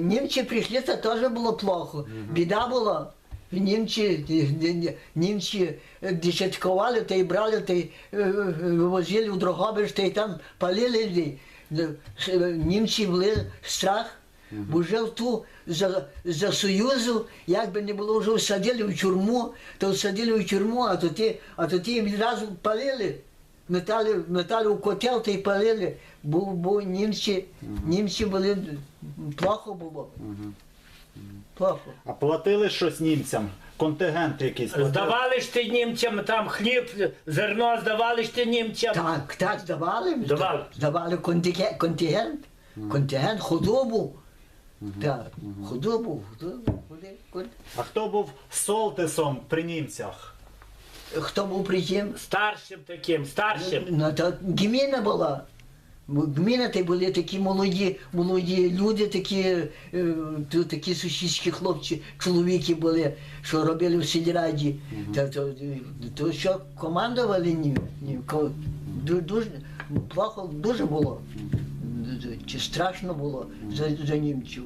Німці прийшли, це теж було плохо. Біда була. Німці, ні- ні- німці е, десяткували, та й брали, та й е, е, вивозили у Дрогобич, та й там палили людей. Е, е, Німці були страх, бо вже в ту за, за Союзу, як би не було, вже всадили в тюрму, то всадили в тюрму, а то ті, а то ті відразу палили. Метали, метали у котел та й палили, бо, бо німці, німці були, плохо було. Плохо. А платили щось німцям? Контингент якийсь платили? Здавали ж ти німцям там хліб, зерно здавали ж ти німцям. Так, так, здавали. Давали. Здавали контингент, контингент, контингент, худобу. Так, худобу, худобу, худи- А хто був солтисом при німцях? Хто був при тім? Старшим таким, старшим. Ну, то гміна була. Гміна то були такі молоді, молоді люди, такі, е, такі сусідські хлопці, чоловіки були, що робили в сільраді. Та, то, то що командували ні, ні, дуже, плохо дуже було. Чи страшно було за, за німців.